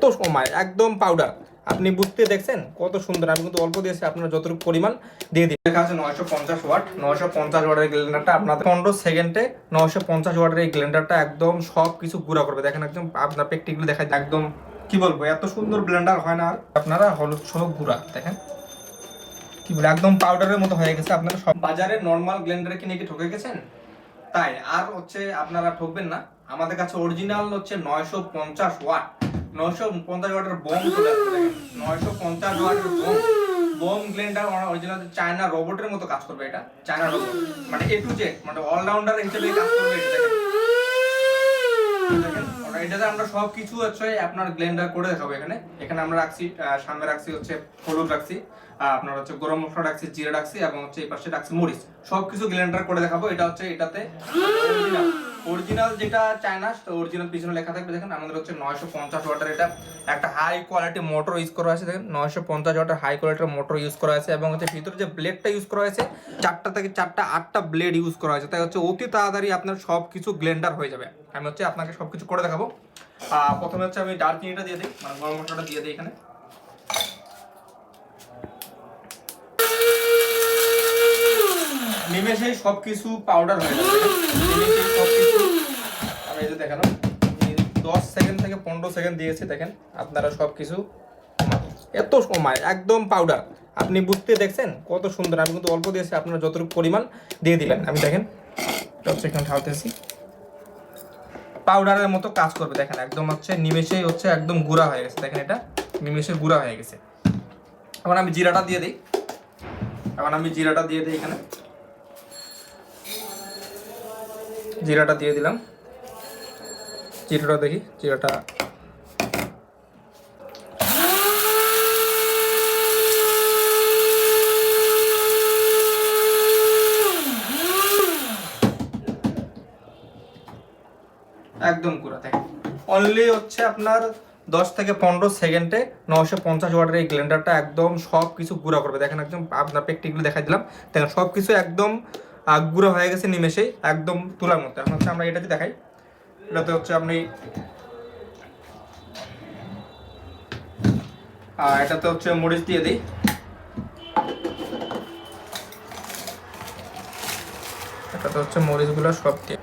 এত সময়, একদম পাউডার আপনি বুঝতে দেখছেন কত সুন্দর, আমি কিন্তু অল্প দিয়েছি আপনারা যতটুকু পরিমাণ, দিয়ে দিই আছে নয়শো পঞ্চাশ ওয়াট, নয়শো পঞ্চাশ ওয়াটের গ্লেন্ডারটা আপনাদের পনেরো সেকেন্ডে নয়শো পঞ্চাশ ওয়াটের এই গ্লেন্ডারটা একদম সব কিছু গুঁড়া করবে। দেখেন একদম আপনার প্র্যাকটিক্যালি দেখা যায়, একদম কি বলব, এত সুন্দর ব্লেন্ডার হয় না আর। আপনারা হলুদ সহ গুঁড়া, দেখেন। কি বলে, একদম পাউডারের মতো হয়ে গেছে আপনারা সব। বাজারে নর্মাল ব্লেন্ডারে কিনে কি ঠকে গেছেন? তাই, আর হচ্ছে আপনারা ঠকবেন না। আমাদের কাছে অরিজিনাল হচ্ছে নয়শো পঞ্চাশ ওয়াট। নয়শো পঞ্চাশ ওয়াটের বোম নয়শো পঞ্চাশ ওয়াটের বোম। বোম গ্লেনটা অরিজিনাল চায়না রোবটের মতো কাজ করবে এটা, চায়না রোবট। মানে এ টু জেড মানে অলরাউন্ডার হিসেবে কাজ করবে এটা এটাতে আমরা সব কিছু হচ্ছে আপনার গ্লেন্ডার করে দেখাবো এখানে। এখানে আমরা রাখছি সামনে রাখছি হচ্ছে হলুদ রাখছি। আপনার হচ্ছে গরম মশলা রাখছি জিরা রাখছি এবং হচ্ছে এই পাশে রাখছি মরিচ। সব কিছু ব্লেন্ডার করে দেখাবো, এটা হচ্ছে এটাতে অরিজিনাল যেটা চায়না অরিজিনাল পিছনে লেখা থাকবে, দেখেন আমাদের হচ্ছে নয়শো পঞ্চাশ ওয়াটের এটা। একটা হাই কোয়ালিটি মোটর ইউজ করা আছে দেখেন নয়শো পঞ্চাশ ওয়াটের হাই কোয়ালিটির মোটর ইউজ করা আছে এবং হচ্ছে ভিতরে যে ব্লেডটা ইউজ করা হয়েছে, চারটা থেকে চারটা, আটটা ব্লেড ইউজ করা হয়েছে। তাই হচ্ছে অতি তাড়াতাড়ি আপনার সব কিছু ব্লেন্ডার হয়ে যাবে। আমি হচ্ছে আপনাকে সব কিছু করে দেখাবো। প্রথমে হচ্ছে আমি ডারচিনিটা দিয়ে দিই মানে গরম মশলাটা দিয়ে দিই এখানে। নিমেষেই সব কিছু পাউডার হয়ে যাবে আমি এই যে দেখালাম দশ সেকেন্ড থেকে পনেরো সেকেন্ড দিয়েছি, দেখেন, আপনারা সব কিছু এত সময়, একদম পাউডার আপনি বুঝতে দেখছেন? কত সুন্দর, আমি কিন্তু অল্প দিয়েছি, আপনারা যতটুকু পরিমাণ দিয়ে দিলেন আমি দেখেন, হচ্ছে এখানে ঢালতেছি। পাউডারের মতো কাজ করবে, দেখেন, একদম হচ্ছে নিমেষেই হচ্ছে একদম গুঁড়া হয়ে গেছে। দেখেন এটা, নিমেষে গুঁড়া হয়ে গেছে। এখন আমি জিরাটা দিয়ে দিই। এখন আমি জিরাটা দিয়ে দিই এখানে। জিরাটা দিয়ে দিলাম। জিরাটা দেখি, জিরাটা। একদম গুঁড়া দেখেন অনলি হচ্ছে আপনার দশ থেকে পনেরো সেকেন্ডে নশো পঞ্চাশ ওয়াটের এই গ্লেন্ডারটা একদম সব কিছু গুঁড়া করবে। দেখেন একদম আপনার প্র্যাকটিক্যালি দেখাই দিলাম। দেখেন সব কিছু একদম গুঁড়া হয়ে গেছে নিমেষে একদম তুলার মতো। এখন হচ্ছে আমরা এটাতে দেখাই। এটাতে হচ্ছে আপনি আর এটাতে হচ্ছে মরিচ দিয়ে দিই। এটাতে হচ্ছে মরিচগুলো সব দিয়ে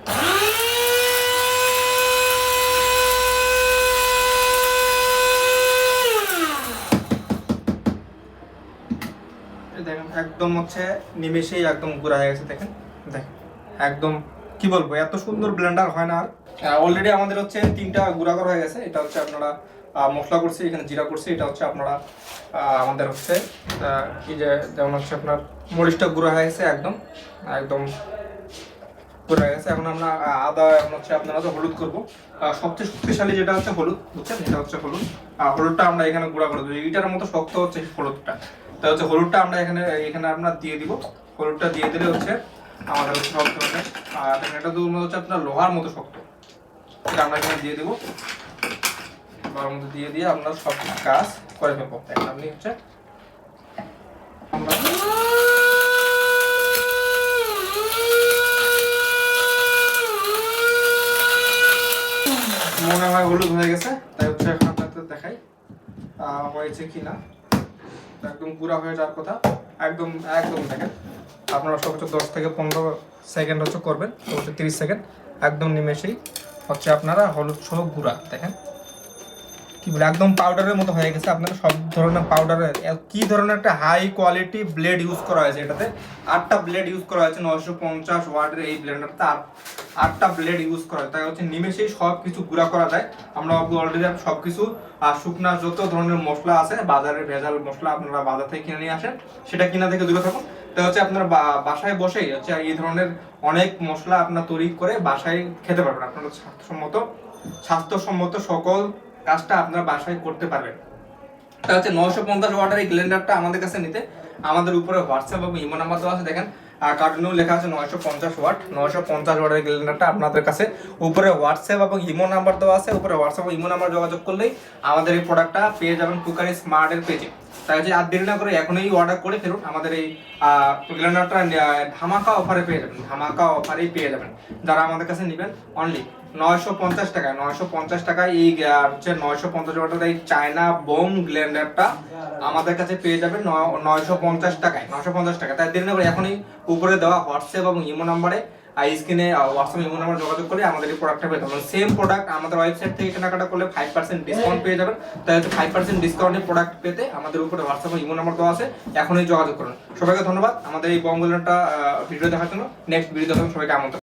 এই দেখেন একদম হচ্ছে নিমেষেই একদম গুঁড়া হয়ে গেছে, দেখেন দেখেন একদম, কি বলব, এত সুন্দর ব্লেন্ডার হয় না আর। অলরেডি আমাদের হচ্ছে তিনটা গুঁড়া করা হয়ে গেছে, এটা হচ্ছে আপনারা মশলা করছি, এখানে জিরা করছি, এটা হচ্ছে আপনারা আমাদের হচ্ছে কি যে যেমন হচ্ছে আপনার মরিচটা গুঁড়া হয়ে গেছে একদম একদম গুঁড়া হয়ে গেছে, এখন আমরা আদা, এখন হচ্ছে আপনারা তো হলুদ করব। সবচেয়ে শক্তিশালী যেটা হচ্ছে হলুদ, বুঝছেন? এটা হচ্ছে হলুদ। হলুদটা আমরা এখানে গুঁড়া করে দেবো, এইটার মতো শক্ত হচ্ছে হলুদটা। তা হচ্ছে হলুদটা আমরা এখানে এখানে আমরা দিয়ে দিব। হলুদটা দিয়ে দিলে হচ্ছে আমাদের হচ্ছে সব ধরনের আর এটা তো হচ্ছে আপনার লোহার মতো শক্ত। এটা আমরা এখানে দিয়ে দিব। লোহার মতো দিয়ে দিয়ে আমরা সব কাজ করে ফেলব। এখন আপনি হচ্ছে মনে হয় হলুদ হয়ে গেছে। তাই হচ্ছে এখন আপনাদের দেখাই হয়েছে কি না একদম পুরা হয়ে যাওয়ার কথা। একদম একদম দেখেন। আপনারা সর্বোচ্চ দশ থেকে পনেরো সেকেন্ড হচ্ছে করবেন, সর্বোচ্চ তিরিশ সেকেন্ড একদম নিমেষেই হচ্ছে আপনারা হলুদ সহ গুঁড়া, দেখেন। কি বলে, একদম পাউডারের মতো হয়ে গেছে, আপনারা সব ধরনের পাউডারের কি ধরনের একটা হাই কোয়ালিটি ব্লেড ইউজ করা হয়েছে এটাতে? আটটা ব্লেড ইউজ করা হয়েছে, নয়শো পঞ্চাশ ওয়াটের এই ব্লেন্ডারটা আট, আটটা ব্লেড ইউজ করা হয় তাই হচ্ছে নিমেষেই সব কিছু গুঁড়া করা যায়। আমরা অলরেডি সব কিছু আর শুকনা যত ধরনের মশলা আছে বাজারের ভেজাল মশলা আপনারা বাজার থেকে কিনে নিয়ে আসেন, সেটা কিনা থেকে দূরে থাকুন। তাই হচ্ছে আপনার বাসায় বসেই হচ্ছে এই ধরনের অনেক মশলা আপনার তৈরি করে বাসায় খেতে পারবেন। আপনারা স্বাস্থ্যসম্মত স্বাস্থ্যসম্মত সকল কাজটা আপনারা বাসায় করতে পারবেন। তা হচ্ছে নশো পঞ্চাশ ওয়াটের এই গ্লেন্ডারটা আমাদের কাছে নিতে। আমাদের উপরে হোয়াটসঅ্যাপ এবং ইমো নাম্বার দেওয়া আছে, দেখেন। কার্টুনেও লেখা আছে নয়শো পঞ্চাশ ওয়াট। নয়শো পঞ্চাশ ওয়াটের গ্লেন্ডারটা আপনাদের কাছে। উপরে হোয়াটসঅ্যাপ এবং ইমো নাম্বার দেওয়া আছে। উপরে হোয়াটসঅ্যাপ ইমো নাম্বার যোগাযোগ করলেই আমাদের এই প্রোডাক্টটা পেয়ে যাবেন কুকারি স্মার্টের পেজে তাই হচ্ছে আর দেরি না করে এখনই অর্ডার করে ফেলুন। আমাদের এই গ্লেন্ডারটা ধামাকা অফারে পেয়ে যাবেন। ধামাকা অফারেই পেয়ে যাবেন। যারা আমাদের কাছে নেবেন অনলি নয়শো পঞ্চাশ টাকায়, নয়শো পঞ্চাশ টাকায় এই হচ্ছে নয়শো পঞ্চাশ টাকার এই চায়না বোম গ্লেন্ডারটা আমাদের কাছে পেয়ে যাবেন নয়শো পঞ্চাশ টাকায়, নয়শো পঞ্চাশ টাকা তাই দেরি না করে এখনই উপরে দেওয়া হোয়াটসঅ্যাপ এবং ইমো নাম্বারে স্ক্রিনে হোয়াটসঅ্যাপ ইমো নাম্বার যোগাযোগ করে আমাদের এই প্রোডাক্টটা পেয়ে যাবেন। সেম প্রোডাক্ট আমাদের ওয়েবসাইট থেকে কেনাকাটা করলে ফাইভ পার্সেন্ট ডিসকাউন্ট পেয়ে যাবেন। তাই ফাইভ পার্সেন্ট ডিসকাউন্টে প্রোডাক্ট পেতে আমাদের উপরে হোয়াটসঅ্যাপ ইমো নাম্বার দেওয়া আছে, এখনই যোগাযোগ করুন। সবাইকে ধন্যবাদ আমাদের এই বঙ্গলটা ভিডিও দেখার জন্য। নেক্সট ভিডিও দেখার সবাইকে আমন্ত্রণ।